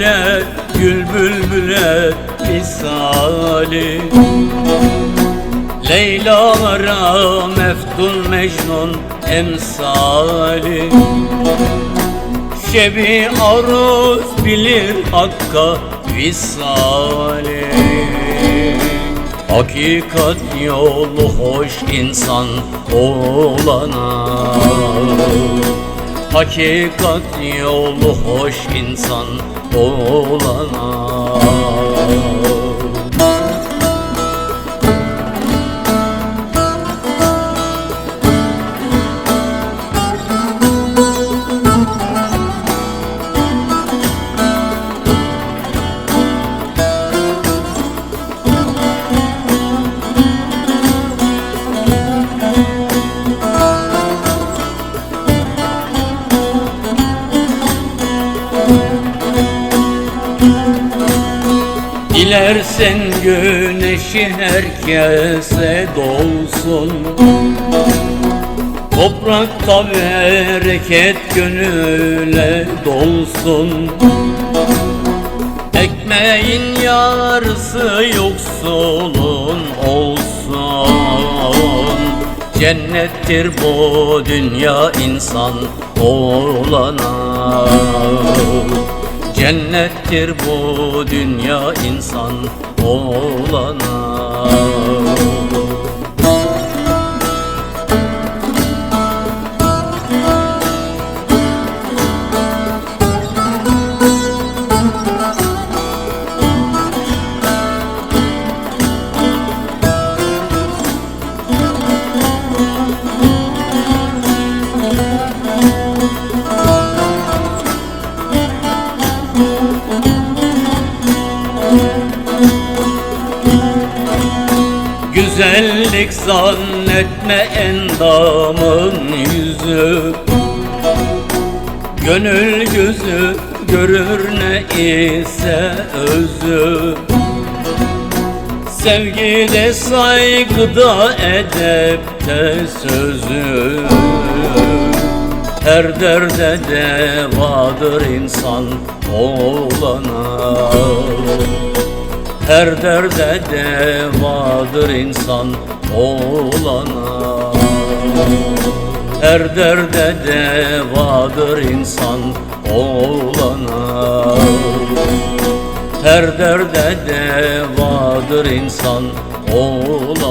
bülbüle Gül bülbüle misali. Leylalara Meftun Mecnun emsali. Şebi aruz bilir Hakk'a visali. Hakikat yolu hoş insan olana Hakikat yolu hoş insan olana Dilersen güneşi herkese dolsun. Toprakta bereket gönüle dolsun. Ekmeğin yarısı yoksulun olsun. Cennettir bu dünya insan olana Cennettir bu dünya insan olana Güzellik zannetme endamın yüzü. Gönül gözü görür ne ise özü. Sevgide saygıda edepte sözü. Her derde devadır insan olana her derde devadır insan olana. Her derde devadır insan olana. Her derde devadır insan olana